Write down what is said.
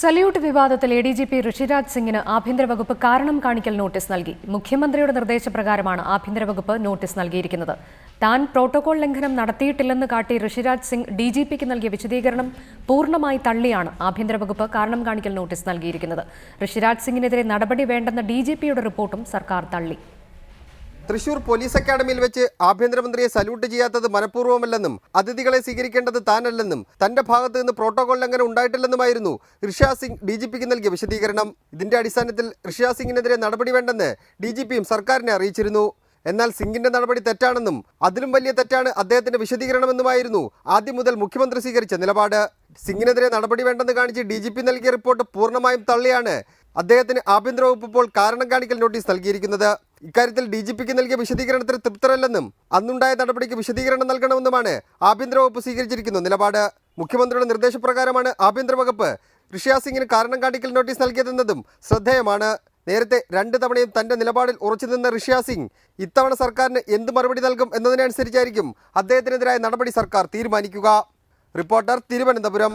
Salute വിവാദത്തിൽ A D G P Rishiraj സിംഗിന് ആഭ്യന്തര വകുപ്പ് കാരണം കാണിക്കൽ നോട്ടീസ് നൽകി. മുഖ്യമന്ത്രിയുടെ നിർദ്ദേശപ്രകാരമാണ് ആഭ്യന്തര വകുപ്പ് നോട്ടീസ് നൽകിയിരിക്കുന്നത്. താൻ പ്രോട്ടോകോൾ ലംഘനം നടത്തിയിട്ടില്ലെന്ന് കാട്ടി ഋഷിരാജ് സിംഗ് ഡി ജി പിക്ക് നൽകിയ വിശദീകരണം പൂർണമായി തള്ളിയാണ് ആഭ്യന്തര വകുപ്പ് കാരണം കാണിക്കൽ നോട്ടീസ് നൽകിയിരിക്കുന്നത്. ഋഷിരാജ് സിംഗിനെതിരെ നടപടി വേണ്ടെന്ന ഡി ജി പിയുടെ റിപ്പോർട്ടും സർക്കാർ തള്ളി. തൃശൂർ പോലീസ് അക്കാദമിയിൽ വെച്ച് ആഭ്യന്തരമന്ത്രിയെ സല്യൂട്ട് ചെയ്യാത്തത് മനഃപൂർവമല്ലെന്നും അതിഥികളെ സ്വീകരിക്കേണ്ടത് താനല്ലെന്നും തന്റെ ഭാഗത്ത് നിന്ന് പ്രോട്ടോകോൾ ലംഘനം ഉണ്ടായിട്ടില്ലെന്നുമായിരുന്നു ഋഷാ സിംഗ് ഡി ജി പിക്ക് നൽകിയ വിശദീകരണം. ഇതിന്റെ അടിസ്ഥാനത്തിൽ ഋഷാ സിംഗിനെതിരെ നടപടി വേണ്ടെന്ന് ഡി ജി പിയും സർക്കാരിനെ അറിയിച്ചിരുന്നു. എന്നാൽ സിംഗിന്റെ നടപടി തെറ്റാണെന്നും അതിലും വലിയ തെറ്റാണ് അദ്ദേഹത്തിന്റെ വിശദീകരണമെന്നുമായിരുന്നു ആദ്യം മുതൽ മുഖ്യമന്ത്രി സ്വീകരിച്ച നിലപാട്. സിംഗിനെതിരെ നടപടി വേണ്ടെന്ന് കാണിച്ച് ഡി നൽകിയ റിപ്പോർട്ട് പൂർണമായും തള്ളിയാണ് അദ്ദേഹത്തിന് ആഭ്യന്തര വകുപ്പ് ഇപ്പോൾ കാരണം കാണിക്കൽ നോട്ടീസ് നൽകിയിരിക്കുന്നത്. ഇക്കാര്യത്തിൽ ഡി ജി പിക്ക് നൽകിയ വിശദീകരണത്തിന് തൃപ്തരല്ലെന്നും അന്നുണ്ടായ നടപടിക്ക് വിശദീകരണം നൽകണമെന്നുമാണ് ആഭ്യന്തര വകുപ്പ് സ്വീകരിച്ചിരിക്കുന്ന നിലപാട്. മുഖ്യമന്ത്രിയുടെ നിർദ്ദേശപ്രകാരമാണ് ആഭ്യന്തര വകുപ്പ് ഋഷിയാ സിംഗിന് കാരണം കാണിക്കൽ നോട്ടീസ് നൽകിയതെന്നതും ശ്രദ്ധേയമാണ്. നേരത്തെ രണ്ട് തവണയും തന്റെ നിലപാടിൽ ഉറച്ചു നിന്ന ഋഷിയാ സിംഗ് ഇത്തവണ സർക്കാരിന് എന്ത് മറുപടി നൽകും എന്നതിനനുസരിച്ചായിരിക്കും അദ്ദേഹത്തിനെതിരായ നടപടി സർക്കാർ തീരുമാനിക്കുക. റിപ്പോർട്ടർ തിരുവനന്തപുരം.